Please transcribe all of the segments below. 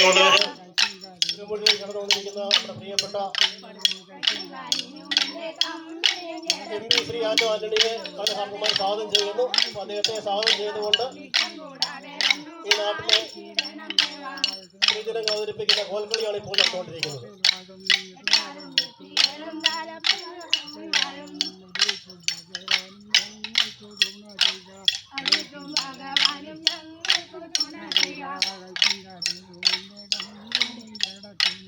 പ്രിയമുള്ളവരെ മുഴുവൻ കടന്നു വന്നിരിക്കുന്ന നമ്മുടെ പ്രിയപ്പെട്ട എം പി ശ്രീ ആന്റോ ആന്റണിയെ കലഹാർദ്ദമായി സ്വാഗതം ചെയ്യുന്നു അദ്ദേഹത്തെ സ്വാഗതം ചെയ്തുകൊണ്ട് ഈ നാട്ടിലെ സ്ത്രീജനങ്ങൾ അവതരിപ്പിക്കുന്ന കോൽക്കളിയാണ് ഇപ്പോൾ നടന്നുകൊണ്ടിരിക്കുന്നത് ഭഗവാനും ഞങ്ങൾക്ക്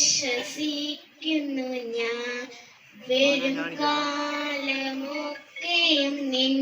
വിശ്വസിക്കുന്നു ഞാൻ. വരും കാലമൊക്കെയും നിൻ